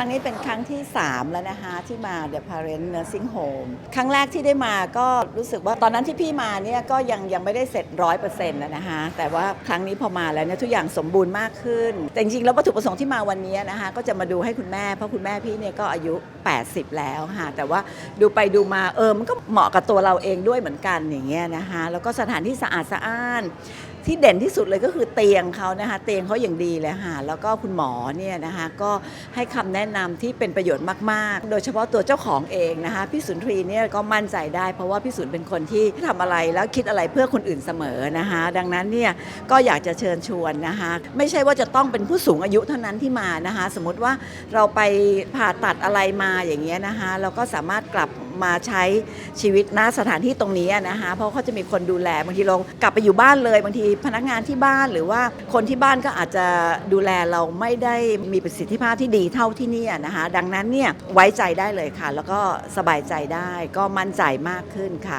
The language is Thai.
ครั้งนี้เป็นครั้งที่ 3 แล้วนะคะ ที่มา The Parent Nursing Home ครั้งแรกที่ได้มาก็รู้สึกว่าตอนนั้นที่พี่มาเนี่ยก็ยังยังไม่ได้เสร็จร้อยเปอร์เซ็นต์นะคะแต่ว่าครั้งนี้พอมาแล้วเนี่ยทุกอย่างสมบูรณ์มากขึ้น แต่จริงๆ แล้ววัตถุประสงค์ที่มาวันนี้นะคะก็จะมาดูให้คุณแม่เพราะคุณแม่พี่เนี่ยก็อายุ 80 แล้วค่ะแต่ว่าดูไปดูมาเออมันก็เหมาะกับตัวเราเองด้วยเหมือนกันอย่างเงี้ยนะคะแล้วก็สถานที่สะอาดสะอ้านที่เด่นที่สุดเลยก็คือเตียงเขานะคะเตียงเขาอย่างดีเลยค่ะแล้วก็คุณหมอเนี่ยนะคะก็ให้คำแนะนำที่เป็นประโยชน์มาก ๆ โดยเฉพาะตัวเจ้าของเองนะคะพี่สุนทรีเนี่ยก็มั่นใจได้ เพราะว่าพี่สุนเป็นคนที่ทำอะไรแล้วคิดอะไรเพื่อคนอื่นเสมอนะคะดังนั้นเนี่ยก็อยากจะเชิญชวนนะคะไม่ใช่ว่าจะต้องเป็นผู้สูงอายุเท่านั้นที่มานะคะสมมติว่าเราไปผ่าตัดอะไรมาอย่างเงี้ยนะคะเราก็สามารถกลับ มาใช้ชีวิตณสถานที่ตรงนี้นะคะเพราะเขาจะมีคนดูแลบางทีเรากลับไปอยู่บ้านเลยบางทีพนักงานที่บ้านหรือว่าคนที่บ้านก็อาจจะดูแลเราไม่ได้มีประสิทธิภาพที่ดีเท่าที่นี่นะคะดังนั้นเนี่ยไว้ใจได้เลยค่ะ แล้วก็สบายใจได้ก็มั่นใจมากขึ้นค่ะ